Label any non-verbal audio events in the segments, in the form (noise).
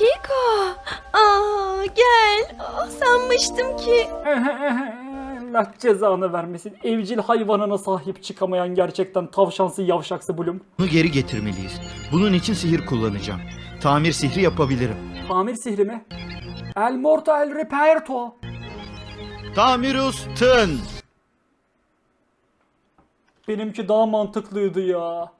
Kiko. Aa, gel. Aa, sanmıştım ki. (laughs) Allah cezanı vermesin. Evcil hayvanına sahip çıkamayan gerçekten tavşansı yavşaksı Bloom. Bunu geri getirmeliyiz. Bunun için sihir kullanacağım. Tamir sihri yapabilirim. Tamir sihri mi? El morto el reperto. Tamirus tın. Benimki daha mantıklıydı ya.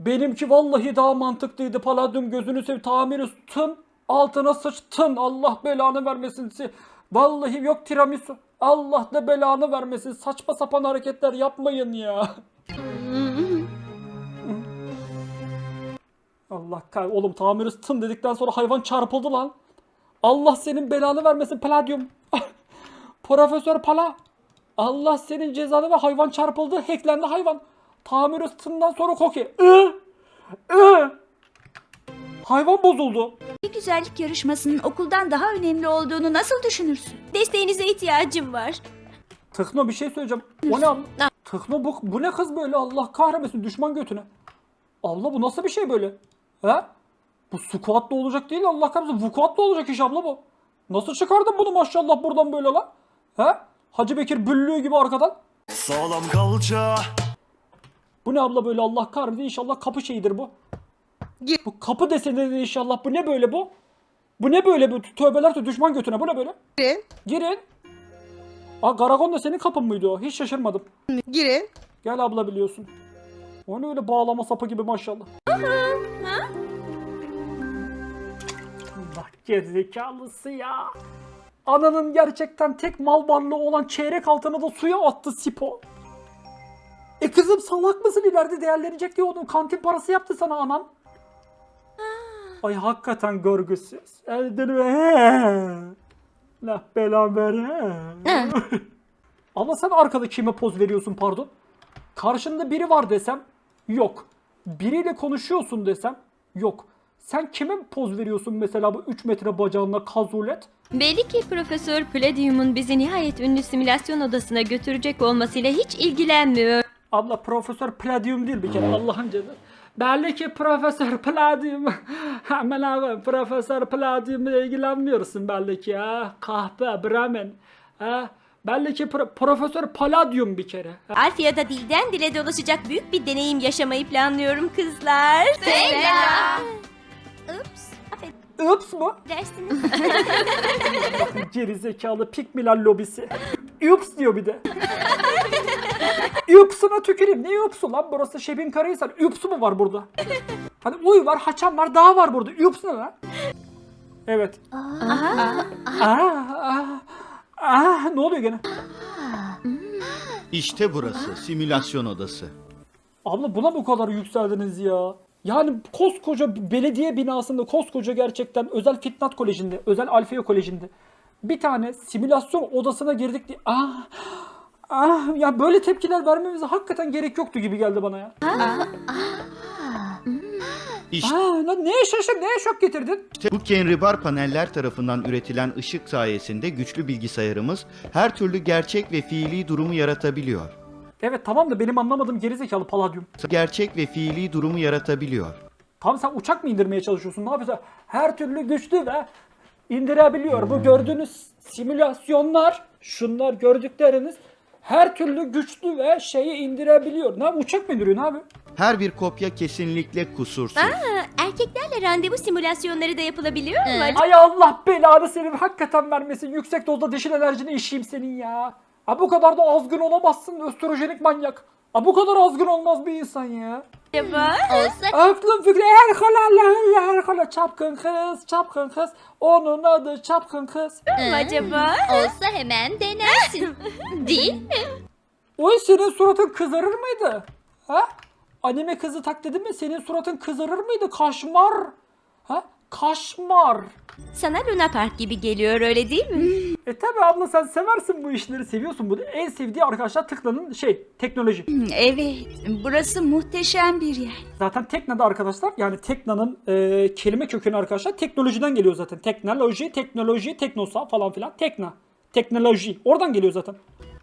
Benimki vallahi daha mantıklıydı. Palladium gözünü sev tamir üstün. Altına sıçtın. Allah belanı vermesin. Si- Vallahi yok tiramisu. Allah da belanı vermesin. Saçma sapan hareketler yapmayın ya. Allah kay oğlum tamir üstün dedikten sonra hayvan çarpıldı lan. Allah senin belanı vermesin Palladium. (laughs) Profesör Pala. Allah senin cezanı ve hayvan çarpıldı. Hacklendi hayvan. Tamir ısıtından sonra koki. Ü! Ü! Hayvan bozuldu. Bir güzellik yarışmasının okuldan daha önemli olduğunu nasıl düşünürsün? Desteğinize ihtiyacım var. Tıkno bir şey söyleyeceğim. O ne abla? Tıkno bu, bu ne kız böyle Allah kahretmesin düşman götüne. Abla bu nasıl bir şey böyle? He? Bu squatla olacak değil Allah kahretmesin. Vukuatla olacak iş abla bu. Nasıl çıkardın bunu maşallah buradan böyle lan? He? Hacı Bekir büllüğü gibi arkadan. Sağlam kalça Bu ne abla böyle Allah kahretsin inşallah kapı şeyidir bu. Bu kapı desenidir inşallah bu ne böyle bu? Bu ne böyle bu tövbeler tövbe düşman götüne bu ne böyle? Girin. Girin. Aa Garagon da senin kapın mıydı o? Hiç şaşırmadım. Girin. Gel abla biliyorsun. O ne öyle bağlama sapı gibi maşallah. Allah gerizekalısı ya. Ananın gerçekten tek mal varlığı olan çeyrek altını da suya attı Sipo. E kızım salak mısın ileride değerlenecek diye onun kantin parası yaptı sana anan. Ay hakikaten görgüsüz. Elden ve La belan ver he. (laughs) Ama sen arkada kime poz veriyorsun pardon? Karşında biri var desem yok. Biriyle konuşuyorsun desem yok. Sen kime poz veriyorsun mesela bu 3 metre bacağınla kazulet? Belli ki Profesör Palladium'un bizi nihayet ünlü simülasyon odasına götürecek olmasıyla hiç ilgilenmiyor. Abla Profesör Palladium değil bir kere Allah'ın cezası. Belli ki Profesör Palladium. (laughs) Hemen abi Profesör Palladium'la ilgilenmiyorsun belli ki ha. Kahpe, Bremen. Ha. Belli ki pro- Profesör Palladium bir kere. Alfia'da dilden dile dolaşacak büyük bir deneyim yaşamayı planlıyorum kızlar. Selam. Ups. Ups mu? Affedersiniz. (laughs) Geri zekalı pikmiler lobisi. Ups diyor bir de. Ups'una tüküreyim. Ne ups'u lan? Burası Şebin Karahisar. Ups'u mu var burada? Hani uy var, haçan var, dağ var burada. Ups ne lan? Evet. Aa, aa, aa, ne oluyor gene? İşte burası simülasyon odası. Abla buna bu kadar yükseldiniz ya. Yani koskoca belediye binasında, koskoca gerçekten özel Fitnat Koleji'nde, özel Alfiye Koleji'nde bir tane simülasyon odasına girdik diye. Ah, ah, ya böyle tepkiler vermemize hakikaten gerek yoktu gibi geldi bana ya. İşte Aa, lan neye şaşır, neye şok getirdin? bu kenribar paneller tarafından üretilen ışık sayesinde güçlü bilgisayarımız her türlü gerçek ve fiili durumu yaratabiliyor. Evet tamam da benim anlamadığım gerizekalı paladyum. Gerçek ve fiili durumu yaratabiliyor. Tam sen uçak mı indirmeye çalışıyorsun? Ne yapıyorsun? Her türlü güçlü ve indirebiliyor. Bu gördüğünüz simülasyonlar, şunlar gördükleriniz her türlü güçlü ve şeyi indirebiliyor. Ne? Uçak mı indiriyor? Ne yapıyor? Her bir kopya kesinlikle kusursuz. Erkeklerle randevu simülasyonları da yapılabiliyor mu? acaba? Ay Allah belanı senin hakikaten vermesin. Yüksek dozda dişil enerjini işeyim senin ya. Ha bu kadar da azgın olamazsın östrojenik manyak. Ha bu kadar azgın olmaz bir insan ya. acaba? Aklım fikri her kola her kola çapkın kız çapkın kız. Onun adı çapkın kız. mı acaba? Olsa hemen denersin. (laughs) Değil mi? Oy senin suratın kızarır mıydı? Ha? Anime kızı taklidi mi? Senin suratın kızarır mıydı? Kaşmar. Ha? Kaşmar. Sana Luna Park gibi geliyor öyle değil mi? E tabi abla sen seversin bu işleri seviyorsun bunu. En sevdiği arkadaşlar Tıklan'ın şey teknoloji. Evet, burası muhteşem bir yer. Zaten Tekna'da arkadaşlar yani Tekna'nın e, kelime kökeni arkadaşlar teknolojiden geliyor zaten. Teknoloji, teknoloji, teknosa falan filan. Tekna, teknoloji. Oradan geliyor zaten.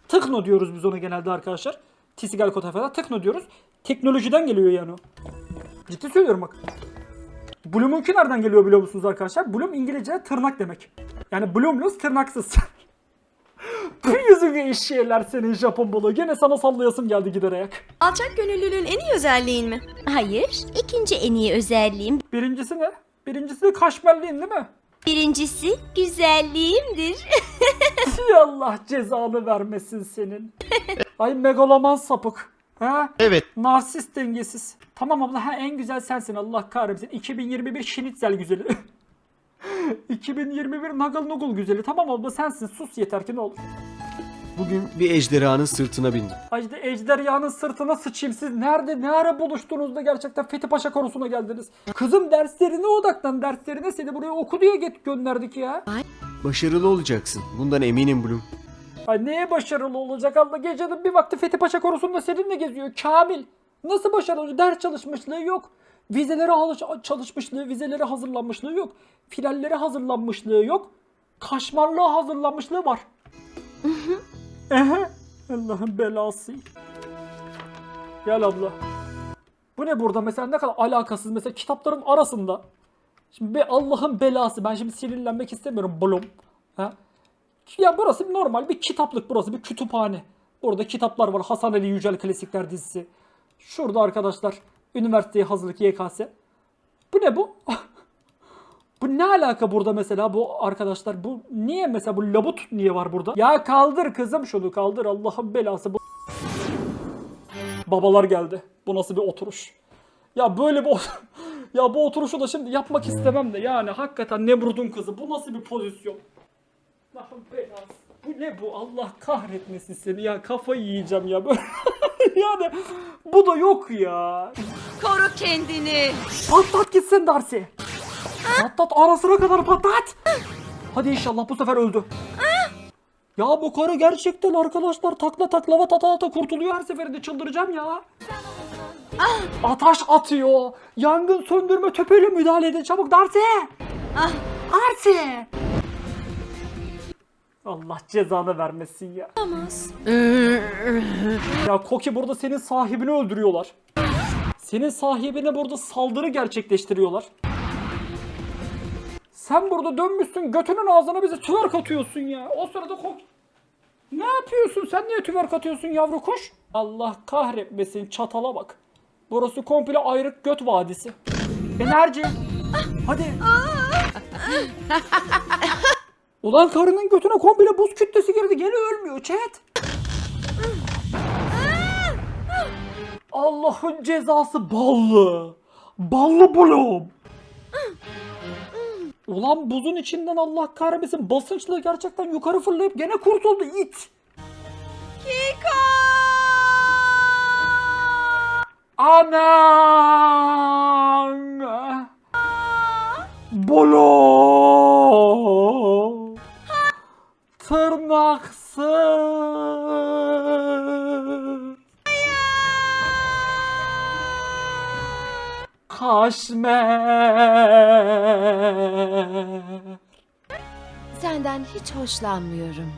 Tıkno diyoruz biz ona genelde arkadaşlar. Tisigal Kotafa'da tıkno diyoruz. Teknolojiden geliyor yani o. Ciddi söylüyorum bak. Bloom'unki nereden geliyor biliyor musunuz arkadaşlar? Bloom İngilizce tırnak demek. Yani Bloomless tırnaksız. (laughs) Tüm yüzüne iş şeyler senin Japon balığı. Gene sana sallayasım geldi giderek. Alçak gönüllülüğün en iyi özelliğin mi? Hayır, ikinci en iyi özelliğim. Birincisi ne? Birincisi de kaşmerliğin değil mi? Birincisi güzelliğimdir. (laughs) Allah cezanı vermesin senin. Ay megaloman sapık. Ha? Evet, Narsist dengesiz. Tamam abla ha en güzel sensin Allah kahretsin. 2021 şinitzel güzeli. 2021 Nagel Nugul güzeli. Tamam abla sensin sus yeter ki ne olur. Bugün bir ejderhanın sırtına bindim. Ay işte ejderhanın sırtına sıçayım. Siz nerede ne ara buluştunuz da gerçekten Fethi Paşa korusuna geldiniz. Kızım derslerine odaklan derslerine seni buraya oku diye get gönderdik ya. Başarılı olacaksın. Bundan eminim Bloom. Ay neye başarılı olacak Allah gecenin bir vakti Fethi Paşa korusunda seninle geziyor Kamil. Nasıl başarılı? Ders çalışmışlığı yok. Vizelere alış- çalışmışlığı, vizelere hazırlanmışlığı yok. Finallere hazırlanmışlığı yok. Kaşmarlığa hazırlanmışlığı var. Ehe. Allah'ın belası. Gel abla. Bu ne burada mesela ne kadar alakasız mesela kitaplarım arasında. Şimdi be Allah'ın belası ben şimdi sinirlenmek istemiyorum blom. Ha? Ya burası normal bir kitaplık burası bir kütüphane. Burada kitaplar var Hasan Ali Yücel Klasikler dizisi. Şurada arkadaşlar üniversiteye hazırlık YKS. Bu ne bu? (laughs) bu ne alaka burada mesela bu arkadaşlar? Bu niye mesela bu labut niye var burada? Ya kaldır kızım şunu kaldır Allah'ın belası bu. Babalar geldi. Bu nasıl bir oturuş? Ya böyle bir (laughs) ya bu oturuşu da şimdi yapmak istemem de yani hakikaten Nemrut'un kızı bu nasıl bir pozisyon? Allah'ın belası. Bu ne bu? Allah kahretmesin seni ya kafayı yiyeceğim ya böyle. (laughs) yani bu da yok ya. Koru kendini. Patlat gitsin Darcy. Patlat arasına kadar patlat. Hadi inşallah bu sefer öldü. Ya bu karı gerçekten arkadaşlar takla taklava tata ata kurtuluyor her seferinde çıldıracağım ya. Ataş atıyor. Yangın söndürme töpüyle müdahale edin çabuk Darcy. Darcy. Allah cezanı vermesin ya. Ya Koki burada senin sahibini öldürüyorlar. Senin sahibine burada saldırı gerçekleştiriyorlar. Sen burada dönmüşsün götünün ağzına bize tüverk atıyorsun ya. O sırada kok... Ne yapıyorsun? Sen niye tüverk atıyorsun yavru kuş? Allah kahretmesin çatala bak. Burası komple ayrık göt vadisi. Enerji. Hadi. Ulan karının götüne komple buz kütlesi girdi. Gene ölmüyor chat. Allah'ın cezası ballı. Ballı bulum. Ulan buzun içinden Allah kahretmesin basınçla gerçekten yukarı fırlayıp gene kurtuldu it. Anan. Bolo. Tırnaksız. Kaşmer. Senden hiç hoşlanmıyorum.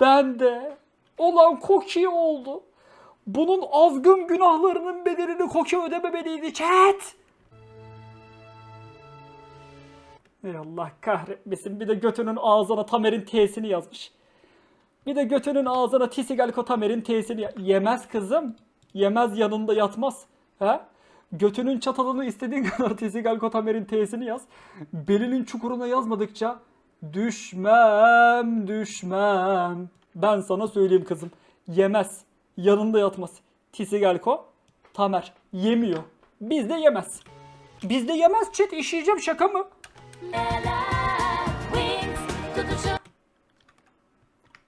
Ben de. Olan Koki oldu. Bunun azgın günahlarının bedelini Koki ödememeliydi chat. Ey Allah kahretmesin. Bir de götünün ağzına Tamer'in T'sini yazmış. Bir de götünün ağzına Tisigalko Tamer'in T'sini Yemez kızım. Yemez yanında yatmaz. He? Götünün çatalını istediğin (laughs) kadar Tisigalko Tamer'in T'sini yaz. Belinin çukuruna yazmadıkça düşmem düşmem. Ben sana söyleyeyim kızım. Yemez. Yanında yatmaz. Tisigalko Tamer. Yemiyor. Bizde yemez. Bizde yemez çet işeyeceğim şaka mı?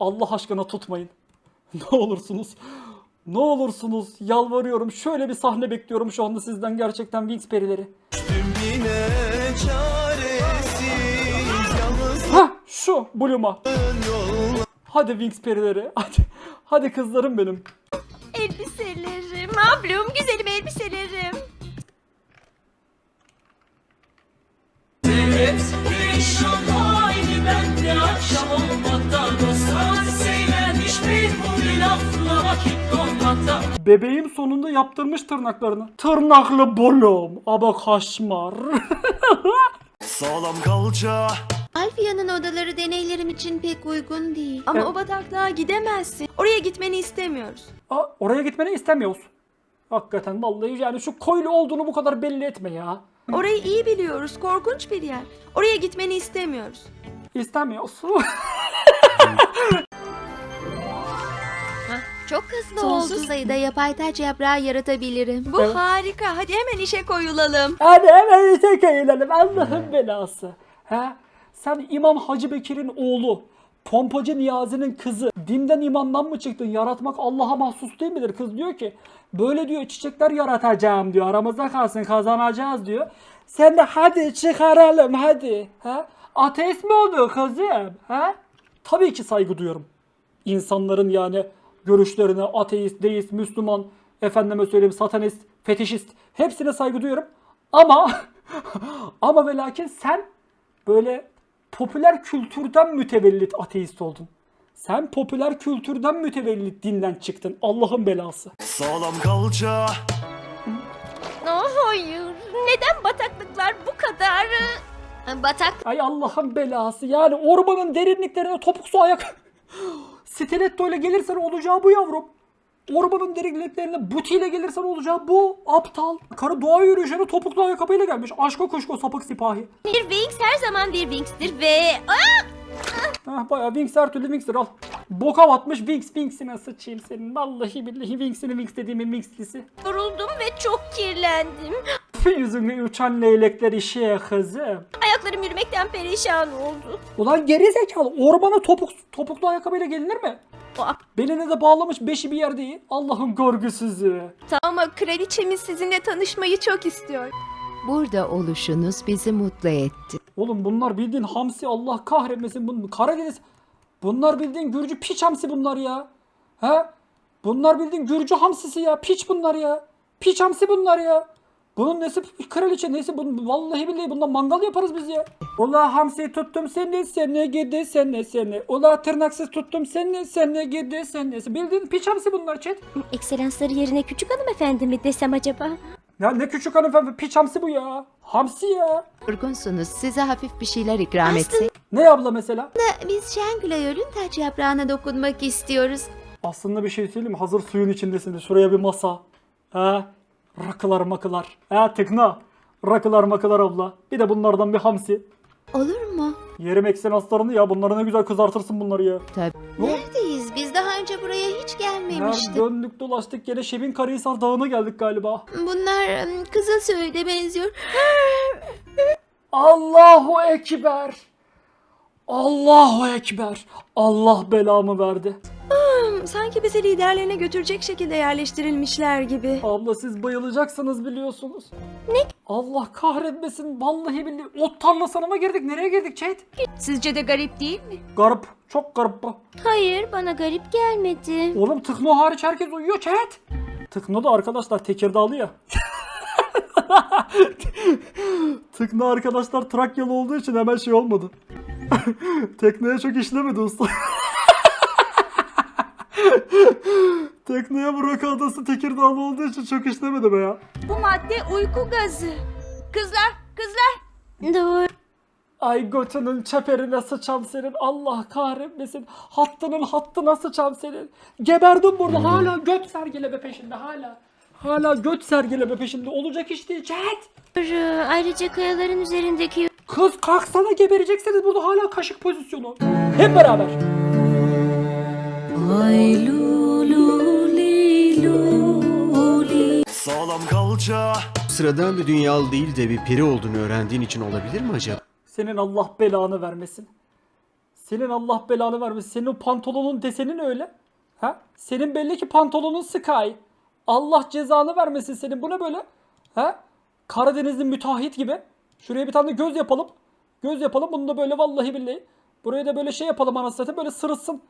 Allah aşkına tutmayın. (laughs) Ne olursunuz. Ne olursunuz yalvarıyorum. Şöyle bir sahne bekliyorum şu anda sizden gerçekten Wings perileri. Ha şu Bloom'a. Hadi Wings perileri. (laughs) Hadi. Hadi kızlarım benim. Elbiselerim, ablum güzelim elbiselerim. Akşam olmakta dostlar Seylen hiçbir bu lafla vakit dolmakta Bebeğim sonunda yaptırmış tırnaklarını. Tırnaklı bolum. Aba kaşmar. (laughs) Sağlam kalça Alfia'nın odaları deneylerim için pek uygun değil. Ama Evet. o bataklığa gidemezsin. Oraya gitmeni istemiyoruz. Aa, oraya gitmeni istemiyoruz. Hakikaten vallahi yani şu koylu olduğunu bu kadar belli etme ya. Orayı iyi biliyoruz. Korkunç bir yer. Oraya gitmeni istemiyoruz. İstemiyoruz. (laughs) Çok hızlı Sonsuz- oldu sayıda yapay taç yaprağı yaratabilirim. Bu Evet. harika. Hadi hemen işe koyulalım. Hadi hemen tek eğlenelim Allah'ın belası. He? Sen İmam Hacı Bekir'in oğlu. Pompacı Niyazi'nin kızı. Dinden imandan mı çıktın? Yaratmak Allah'a mahsus değil midir? Kız diyor ki böyle diyor çiçekler yaratacağım diyor. Aramızda kalsın kazanacağız diyor. Sen de hadi çıkaralım hadi. He? Ateist mi oldu kızım? He? Tabii ki saygı duyuyorum. İnsanların yani görüşlerine ateist, deist, Müslüman, efendime söyleyeyim satanist, fetişist hepsine saygı duyuyorum. Ama (laughs) ama ve lakin sen böyle popüler kültürden mütevellit ateist oldun. Sen popüler kültürden mütevellit dinden çıktın. Allah'ın belası. Sağlam kalça Oh, hayır. Neden bataklıklar bu kadar? Batak Ay Allah'ın belası. Yani ormanın derinliklerine topuk su ayak. (gasps) Stiletto ile gelirsen olacağı bu yavrum. Ormanın derinliklerine butiyle gelirsen olacağı bu. Aptal. Karı doğa yürüyüşüne topuklu ayakkabıyla gelmiş. Aşka kuşku sapık sipahi. Bir Wings her zaman bir Wings'tir ve... Aa! Hah bayağı Wings her türlü Wings'tir al. Boka batmış Wings Wings'ine sıçayım senin. Vallahi billahi Wings'ini Wings dediğimin Wingslisi. Yoruldum ve çok kirlendim. (laughs) Tüh yüzünde uçan leylekler işe kızım. Ayaklarım yürümekten perişan oldu. Ulan geri zekalı ormana topuk, topuklu ayakkabıyla gelinir mi? Aa. Beline de bağlamış beşi bir yerde iyi. Allah'ın görgüsüzü. Ama kraliçemiz sizinle tanışmayı çok istiyor. Burada oluşunuz bizi mutlu etti. Oğlum bunlar bildiğin hamsi Allah kahretmesin. Bunlar, Karadeniz. Bunlar bildiğin Gürcü piç hamsi bunlar ya. He? Bunlar bildiğin Gürcü hamsisi ya. Piç bunlar ya. Piç hamsi bunlar ya. Bunun nesi kraliçe nesi bunun vallahi billahi bundan mangal yaparız biz ya. Ula hamsi tuttum seni seni gidi seni seni. Ula tırnaksız tuttum seni seni gidi seni. Bildiğin piç hamsi bunlar chat. Ekselansları yerine küçük hanımefendi mi desem acaba? Ya ne küçük hanımefendi piç hamsi bu ya. Hamsi ya. Yorgunsunuz. Size hafif bir şeyler ikram etsek. Ne abla mesela? biz Şengülayöl'ün taç yaprağına dokunmak istiyoruz. Aslında bir şey söyleyeyim mi? Hazır suyun içindesiniz. Şuraya bir masa. He? Rakılar makılar. He tıkna. Rakılar makılar abla. Bir de bunlardan bir hamsi. Olur mu? Yerim eksenanslarını ya. Bunları ne güzel kızartırsın bunları ya. Ne? Neredeyiz? Biz daha önce buraya hiç gelmemiştik. döndük dolaştık gene Şebin Karahisar Dağı'na geldik galiba. Bunlar ım, kızıl söğüde benziyor. Allahu Ekber. Allahu Ekber. Allah belamı verdi. Hmm, Sanki bizi liderlerine götürecek şekilde yerleştirilmişler gibi. Abla siz bayılacaksınız biliyorsunuz. Ne? Allah kahretmesin. Vallahi billahi. Ot tarlasına mı girdik? Nereye girdik chat? Sizce de garip değil mi? Garip. Çok garip bu. Hayır bana garip gelmedi. Oğlum Tıkno hariç herkes uyuyor chat. Tıkno da arkadaşlar Tekirdağlı ya. (laughs) (laughs) Tıkno arkadaşlar Trakyalı olduğu için hemen şey olmadı. (laughs) Tekneye çok işlemedi usta. (laughs) Tekneye bu Roka Adası Tekirdağlı olduğu için çok işlemedi be ya. Bu madde uyku gazı. Kızlar, kızlar. Doğru. Ay götünün çeperine sıçam senin Allah kahretmesin. Hattının hattına sıçam senin. Geberdim burada hala göt sergileme peşinde hala. Hala göt sergileme peşinde olacak iş değil chat. Doğru. Ayrıca kayaların üzerindeki Kız kalksana geberecekseniz burada hala kaşık pozisyonu. Hep beraber. Sağlam kalça Sıradan bir dünyalı değil de bir peri olduğunu öğrendiğin için olabilir mi acaba? Senin Allah belanı vermesin. Senin Allah belanı vermesin. Senin o pantolonun desenin öyle. Ha? Senin belli ki pantolonun sky. Allah cezanı vermesin senin. Bu ne böyle? Ha? Karadenizli müteahhit gibi. Şuraya bir tane göz yapalım. Göz yapalım. Bunu da böyle vallahi billahi. Buraya da böyle şey yapalım anasını. Böyle sırıtsın.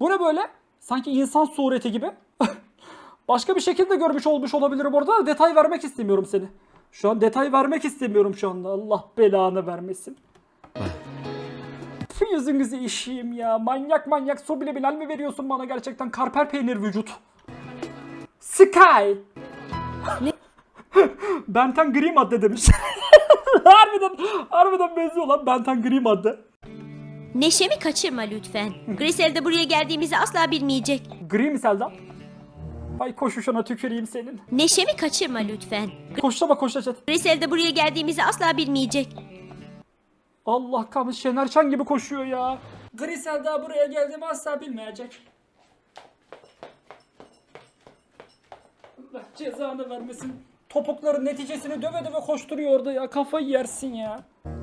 Bu ne böyle? Sanki insan sureti gibi. (laughs) Başka bir şekilde görmüş olmuş olabilirim orada. da Detay vermek istemiyorum seni. Şu an detay vermek istemiyorum şu anda. Allah belanı vermesin. Yüzünüzü işeyim ya. Manyak manyak su bile bilal mi veriyorsun bana gerçekten? Karper peynir vücut. Sky. Ne? (laughs) Benten gri madde demiş. (laughs) harbiden, harbiden benziyor lan Benten gri madde. Neşemi kaçırma lütfen. Grisel de buraya geldiğimizi asla bilmeyecek. Gri mi Selda? Ay koşuşuna tüküreyim senin. Neşemi kaçırma lütfen. Koşlama koşacak. Grisel de buraya geldiğimizi asla bilmeyecek. Allah kahretsin Şener Şen gibi koşuyor ya. Grisel daha buraya geldiğimi asla bilmeyecek. Allah cezanı vermesin. Topukların neticesini döve döve koşturuyor orada ya. Kafayı yersin ya.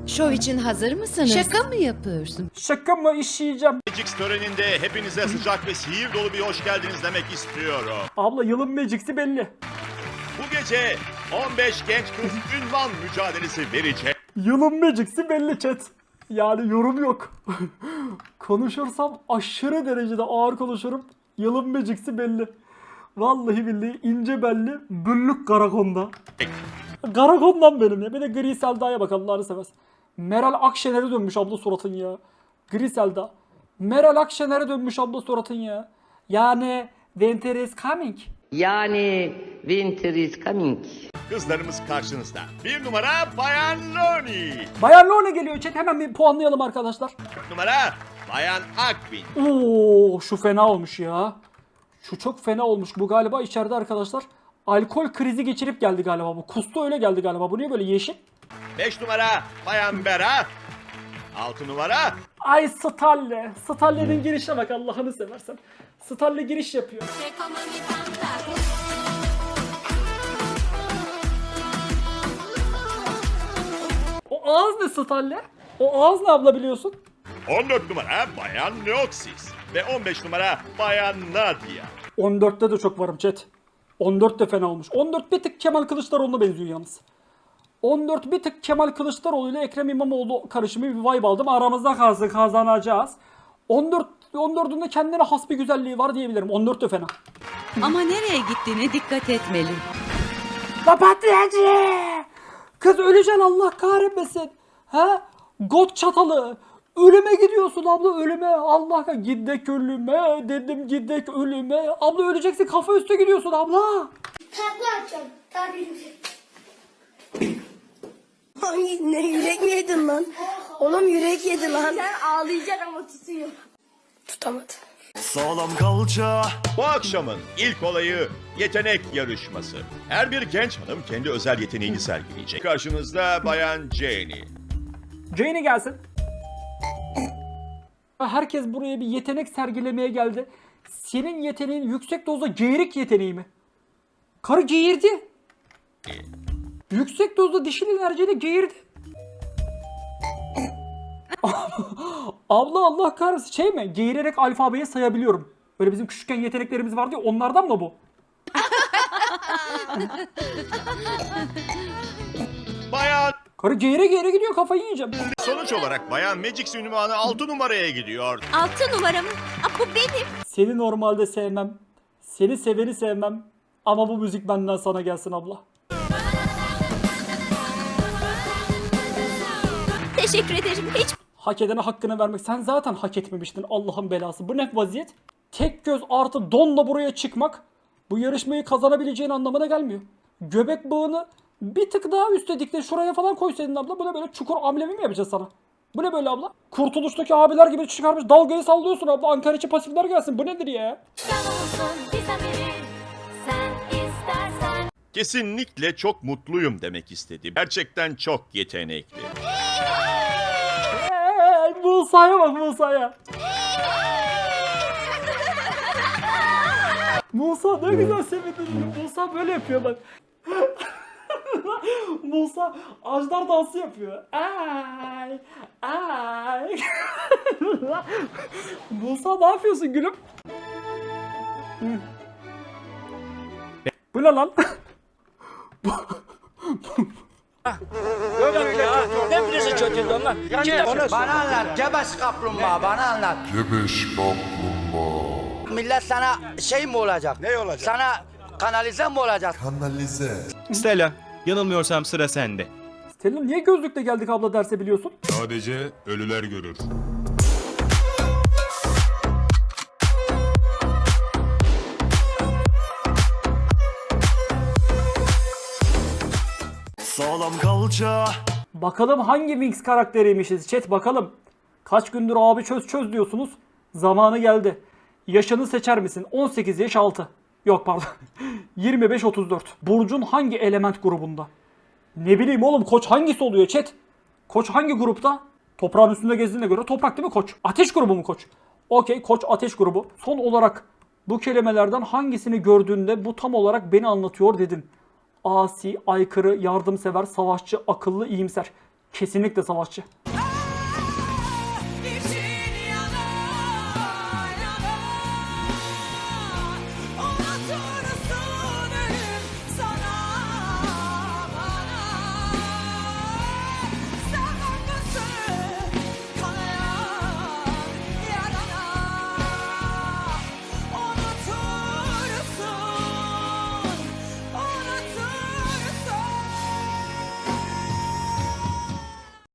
Şov için hazır mısınız? Şaka mı yapıyorsun? Şaka mı işleyeceğim? Magix töreninde hepinize sıcak ve sihir dolu bir hoş geldiniz demek istiyorum. Abla yılın Magic'si belli. Bu gece 15 genç kız ünvan mücadelesi verecek. Yılın Magic'si belli chat. Yani yorum yok. (laughs) Konuşursam aşırı derecede ağır konuşurum. Yılın Magic'si belli. Vallahi billahi ince belli büllük Garakon'da. Garakon'dan benim ya. Bir de Gri Selda'ya bak Allah'ını seversen. Meral Akşener'e dönmüş abla suratın ya. Gri Selda. Meral Akşener'e dönmüş abla suratın ya. Yani winter is coming. Yani winter is coming. Kızlarımız karşınızda. Bir numara Bayan Loni. Bayan Lone geliyor chat hemen bir puanlayalım arkadaşlar. Numara Bayan Akbin. Oo şu fena olmuş ya. Şu çok fena olmuş. Bu galiba içeride arkadaşlar. Alkol krizi geçirip geldi galiba bu. Kustu öyle geldi galiba. Bu niye böyle yeşil? 5 numara Bayan Bera. 6 numara Ay Stalle. Stalle'nin girişine bak Allah'ını seversen. Stalle giriş yapıyor. O ağız ne Stalle? O ağız ne abla biliyorsun? 14 numara Bayan Neoxys. Ve 15 numara Bayan Nadia. 14'te de çok varım chat. 14 de fena olmuş. 14 bir tık Kemal Kılıçdaroğlu'na benziyor yalnız. 14 bir tık Kemal Kılıçdaroğlu ile Ekrem İmamoğlu karışımı bir vibe aldım. Aramızda kalsın kazanacağız. 14 14'ün de kendine has bir güzelliği var diyebilirim. 14 de fena. Ama nereye gittiğine dikkat etmeli. Papatyacı! Kız öleceksin Allah kahretmesin. He? Got çatalı. Ölüme gidiyorsun abla ölüme. Allah kah- gidek ölüme dedim gidek ölüme. Abla öleceksin kafa üstü gidiyorsun abla. (coughs) Ay ne yürek mi yedin lan? Oğlum yürek yedi lan. Sen ağlayacaksın ama tutuyor. Tutamadı. Sağlam kalça Bu akşamın ilk olayı yetenek yarışması. Her bir genç hanım kendi özel yeteneğini sergileyecek. Karşınızda Bayan Jenny. Jane gelsin. Herkes buraya bir yetenek sergilemeye geldi. Senin yeteneğin yüksek dozda geğirik yeteneği mi? Karı geğirdi. Yüksek dozda dişil enerjiyle geğirdi. (laughs) Abla Allah kahretsin şey mi? Geğirerek alfabeyi sayabiliyorum. Böyle bizim küçükken yeteneklerimiz vardı ya onlardan mı bu? Bayan Karı geğire geğire gidiyor kafayı yiyeceğim. sonuç olarak Bayan Magix ünvanı 6 numaraya gidiyor. Altı numaramı. Aa, bu benim. Seni normalde sevmem. Seni seveni sevmem. Ama bu müzik benden sana gelsin abla. Teşekkür ederim. Hiç Hak edene hakkını vermek. Sen zaten hak etmemiştin Allah'ın belası. Bu ne vaziyet? Tek göz artı donla buraya çıkmak bu yarışmayı kazanabileceğin anlamına gelmiyor. Göbek bağını bir tık daha üste dikte şuraya falan koysaydın abla. Bu ne böyle çukur amblemi mi yapacağız sana? Bu ne böyle abla? Kurtuluştaki abiler gibi çıkarmış dalgayı sallıyorsun abla. Ankara içi pasifler gelsin. Bu nedir ya? Kesinlikle çok mutluyum demek istedi. Gerçekten çok yetenekli. Hey, Musa'ya bak Musa'ya. (laughs) Musa ne güzel sevindiriyor. Musa böyle yapıyor bak. Musa ajdar dansı yapıyor. Ay, ay. (laughs) Musa ne yapıyorsun gülüm? Bu ne lan? Bana anlat Gebeş kaplumbağa bana anlat. Gebeş kaplumbağa. Millet sana şey mi olacak? Ne olacak? Sana kanalize mi olacak? Stella, Yanılmıyorsam sıra sende. Stelin niye gözlükle geldik abla derse biliyorsun? Sadece ölüler görür. Sağlam kalça. Bakalım hangi Wings karakteriymişiz chat bakalım. Kaç gündür abi çöz çöz diyorsunuz. Zamanı geldi. Yaşını seçer misin? 18 yaş altı. Yok pardon. 25-34. Burcun hangi element grubunda? Ne bileyim oğlum koç hangisi oluyor chat? Koç hangi grupta? Toprağın üstünde gezdiğine göre toprak değil mi koç? Ateş grubu mu koç? Okey koç ateş grubu. Son olarak bu kelimelerden hangisini gördüğünde bu tam olarak beni anlatıyor dedin. Asi, aykırı, yardımsever, savaşçı, akıllı, iyimser. Kesinlikle savaşçı.